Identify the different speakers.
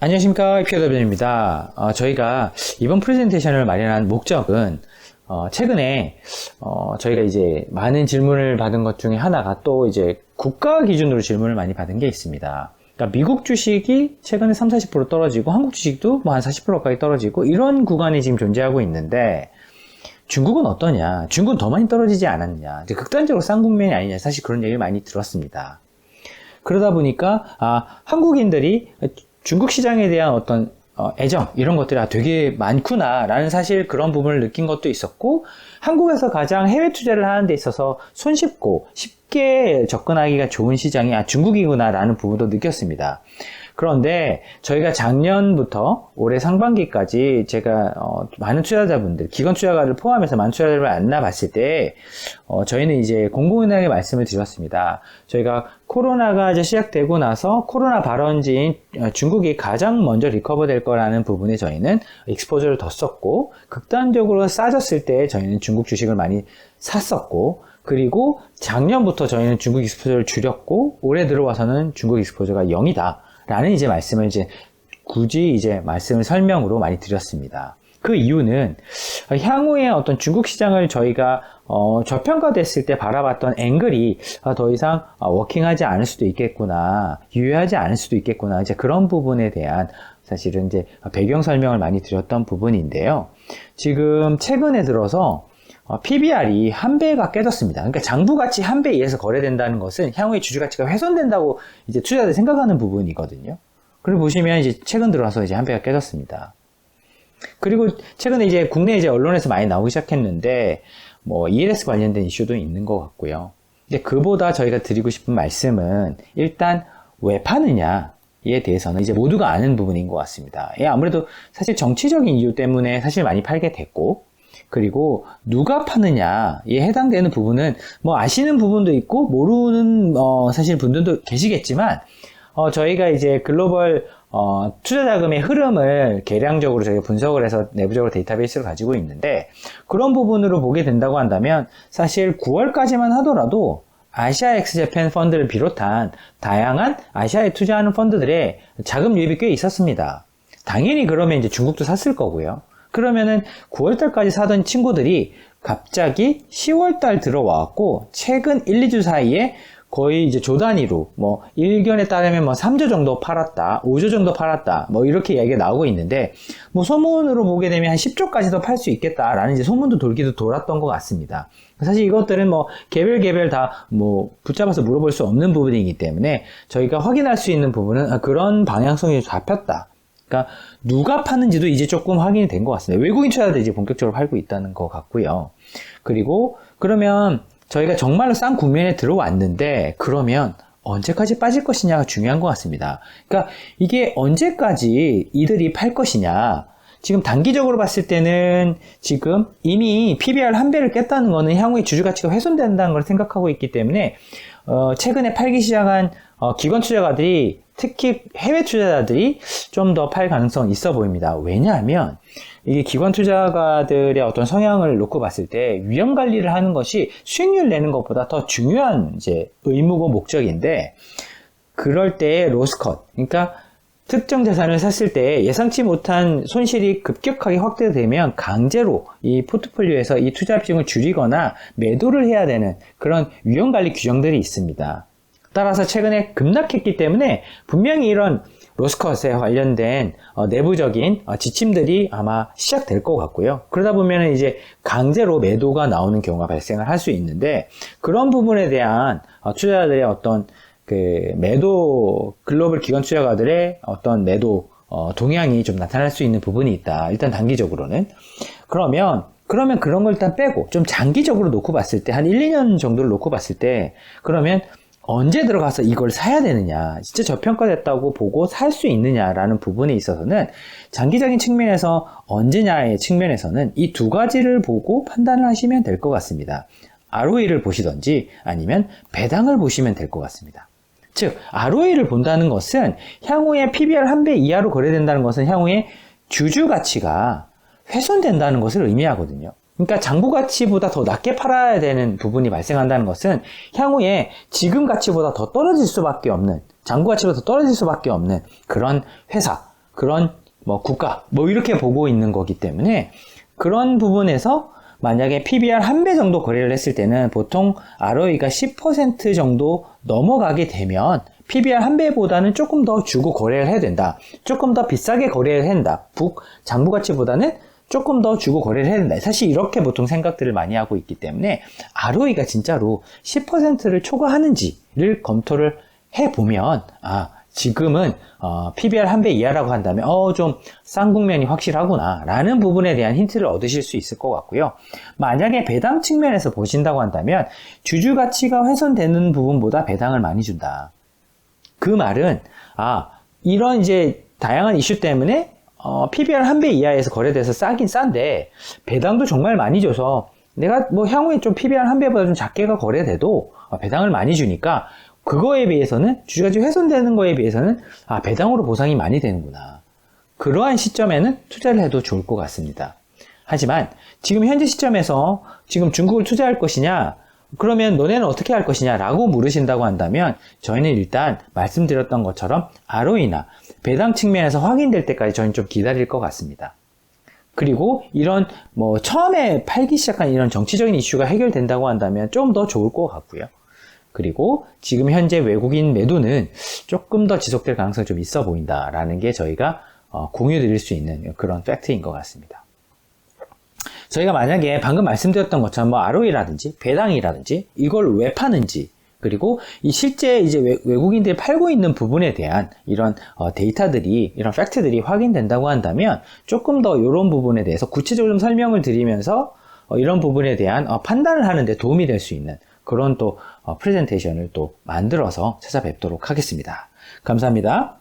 Speaker 1: 안녕하십니까 피어더변입니다. 어, 저희가 이번 프레젠테이션을 마련한 목적은 어, 최근에 어, 저희가 이제 많은 질문을 받은 것 중에 하나가 또 이제 국가 기준으로 질문을 많이 받은 게 있습니다. 그러니까 미국 주식이 최근에 3, 40% 떨어지고 한국 주식도 뭐 한 40%까지 떨어지고 이런 구간이 지금 존재하고 있는데 중국은 어떠냐? 중국은 더 많이 떨어지지 않았냐? 극단적으로 싼 국면이 아니냐? 사실 그런 얘기를 많이 들었습니다. 그러다 보니까 아, 한국인들이 중국 시장에 대한 어떤 어, 애정 이런 것들이 아, 되게 많구나라는 사실 그런 부분을 느낀 것도 있었고 한국에서 가장 해외 투자를 하는 데 있어서 손쉽고 쉽게 접근하기가 좋은 시장이 아, 중국이구나라는 부분도 느꼈습니다. 그런데 저희가 작년부터 올해 상반기까지 제가 어, 많은 투자자분들, 기관 투자가를 포함해서 많은 투자자를 만나봤을 때 어, 저희는 이제 공공연하게 말씀을 드렸습니다. 저희가 코로나가 이제 시작되고 나서 코로나 발원지인 어, 중국이 가장 먼저 리커버 될 거라는 부분에 저희는 익스포저를 더 썼고 극단적으로 싸졌을 때 저희는 중국 주식을 많이 샀었고 그리고 작년부터 저희는 중국 익스포저를 줄였고 올해 들어와서는 중국 익스포저가 0이다. 라는 이제 말씀을 이제 굳이 이제 말씀을 설명으로 많이 드렸습니다. 그 이유는 향후에 어떤 중국 시장을 저희가 어, 저평가됐을 때 바라봤던 앵글이 더 이상 워킹하지 않을 수도 있겠구나, 유효하지 않을 수도 있겠구나, 이제 그런 부분에 대한 사실은 이제 배경 설명을 많이 드렸던 부분인데요. 지금 최근에 들어서 PBR이 한 배가 깨졌습니다. 그러니까 장부 가치 한 배에 의해서 거래된다는 것은 향후에 주주 가치가 훼손된다고 이제 투자자들이 생각하는 부분이거든요. 그리고 보시면 이제 최근 들어서 이제 한 배가 깨졌습니다. 그리고 최근에 이제 국내 이제 언론에서 많이 나오기 시작했는데 뭐 ELS 관련된 이슈도 있는 것 같고요. 근데 그보다 저희가 드리고 싶은 말씀은 일단 왜 파느냐에 대해서는 이제 모두가 아는 부분인 것 같습니다. 예, 아무래도 사실 정치적인 이유 때문에 사실 많이 팔게 됐고 그리고 누가 파느냐에 해당되는 부분은 뭐 아시는 부분도 있고 모르는 어 사실 분들도 계시겠지만 어 저희가 이제 글로벌 어 투자 자금의 흐름을 계량적으로 저희가 분석을 해서 내부적으로 데이터베이스를 가지고 있는데 그런 부분으로 보게 된다고 한다면 사실 9월까지만 하더라도 아시아 엑스제팬 펀드를 비롯한 다양한 아시아에 투자하는 펀드들의 자금 유입이 꽤 있었습니다. 당연히 그러면 이제 중국도 샀을 거고요. 그러면은 9월달까지 사던 친구들이 갑자기 10월달 들어와갖고 최근 1, 2주 사이에 거의 이제 조 단위로 뭐 일견에 따르면 뭐 3조 정도 팔았다, 5조 정도 팔았다, 뭐 이렇게 이야기가 나오고 있는데 뭐 소문으로 보게 되면 한 10조까지도 팔 수 있겠다라는 이제 소문도 돌기도 돌았던 것 같습니다. 사실 이것들은 뭐 개별 개별 다 뭐 붙잡아서 물어볼 수 없는 부분이기 때문에 저희가 확인할 수 있는 부분은 아, 그런 방향성이 잡혔다. 그러니까 누가 파는지도 이제 조금 확인이 된 것 같습니다. 외국인 투자자들이 이제 본격적으로 팔고 있다는 것 같고요. 그리고 그러면 저희가 정말로 싼 국면에 들어왔는데 그러면 언제까지 빠질 것이냐가 중요한 것 같습니다. 그러니까 이게 언제까지 이들이 팔 것이냐. 지금 단기적으로 봤을 때는 지금 이미 PBR 한 배를 깼다는 것은 향후에 주주 가치가 훼손된다는 걸 생각하고 있기 때문에 어, 최근에 팔기 시작한 어, 기관 투자가들이 특히 해외 투자자들이 좀 더 팔 가능성이 있어 보입니다. 왜냐하면 이게 기관 투자가들의 어떤 성향을 놓고 봤을 때 위험 관리를 하는 것이 수익률 내는 것보다 더 중요한 이제 의무고 목적인데 그럴 때 로스컷 그러니까 특정 자산을 샀을 때 예상치 못한 손실이 급격하게 확대되면 강제로 이 포트폴리오에서 이 투자 비중을 줄이거나 매도를 해야 되는 그런 위험 관리 규정들이 있습니다. 따라서 최근에 급락했기 때문에 분명히 이런 로스컷에 관련된 어, 내부적인 어, 지침들이 아마 시작될 것 같고요. 그러다 보면 이제 강제로 매도가 나오는 경우가 발생을 할 수 있는데 그런 부분에 대한 어, 투자자들의 어떤 그 매도 글로벌 기관 투자가들의 어떤 매도 어, 동향이 좀 나타날 수 있는 부분이 있다. 일단 단기적으로는 그러면 그러면 그런 걸 일단 빼고 좀 장기적으로 놓고 봤을 때 한 1, 2년 정도를 놓고 봤을 때 그러면 언제 들어가서 이걸 사야 되느냐, 진짜 저평가됐다고 보고 살 수 있느냐라는 부분에 있어서는 장기적인 측면에서 언제냐의 측면에서는 이 두 가지를 보고 판단을 하시면 될 것 같습니다. ROE를 보시던지 아니면 배당을 보시면 될 것 같습니다. 즉, ROE를 본다는 것은 향후에 PBR 한 배 이하로 거래된다는 것은 향후에 주주 가치가 훼손된다는 것을 의미하거든요. 그러니까 장부 가치보다 더 낮게 팔아야 되는 부분이 발생한다는 것은 향후에 지금 가치보다 더 떨어질 수밖에 없는 장부 가치보다 더 떨어질 수밖에 없는 그런 회사 그런 뭐 국가 뭐 이렇게 보고 있는 거기 때문에 그런 부분에서 만약에 PBR 한 배 정도 거래를 했을 때는 보통 ROE가 10% 정도 넘어가게 되면 PBR 한 배보다는 조금 더 주고 거래를 해야 된다. 조금 더 비싸게 거래를 해야 된다. 북 장부 가치보다는 조금 더 주고 거래를 해야 된다. 사실 이렇게 보통 생각들을 많이 하고 있기 때문에 ROE가 진짜로 10%를 초과하는지를 검토를 해보면 아 지금은 어, PBR 한 배 이하라고 한다면 어 좀 싼 국면이 확실하구나 라는 부분에 대한 힌트를 얻으실 수 있을 것 같고요. 만약에 배당 측면에서 보신다고 한다면 주주 가치가 훼손되는 부분보다 배당을 많이 준다. 그 말은 아 이런 이제 다양한 이슈 때문에 어, PBR 한 배 이하에서 거래돼서 싸긴 싼데 배당도 정말 많이 줘서 내가 뭐 향후에 좀 PBR 한 배보다 좀 작게가 거래돼도 어, 배당을 많이 주니까 그거에 비해서는 주가지 훼손되는 거에 비해서는 아 배당으로 보상이 많이 되는구나 그러한 시점에는 투자를 해도 좋을 것 같습니다. 하지만 지금 현재 시점에서 지금 중국을 투자할 것이냐 그러면 너네는 어떻게 할 것이냐 라고 물으신다고 한다면 저희는 일단 말씀드렸던 것처럼 ROE나 배당 측면에서 확인될 때까지 저희는 좀 기다릴 것 같습니다. 그리고 이런 뭐 처음에 팔기 시작한 이런 정치적인 이슈가 해결된다고 한다면 좀 더 좋을 것 같고요. 그리고 지금 현재 외국인 매도는 조금 더 지속될 가능성이 좀 있어 보인다라는 게 저희가 어, 공유 드릴 수 있는 그런 팩트인 것 같습니다. 저희가 만약에 방금 말씀드렸던 것처럼 뭐 ROE라든지 배당이라든지 이걸 왜 파는지 그리고 이 실제 이제 외, 국인들이 팔고 있는 부분에 대한 이런 어, 데이터들이 이런 팩트들이 확인된다고 한다면 조금 더 이런 부분에 대해서 구체적으로 좀 설명을 드리면서 어, 이런 부분에 대한 어, 판단을 하는데 도움이 될 수 있는 그런 또 어, 프레젠테이션을 또 만들어서 찾아뵙도록 하겠습니다. 감사합니다.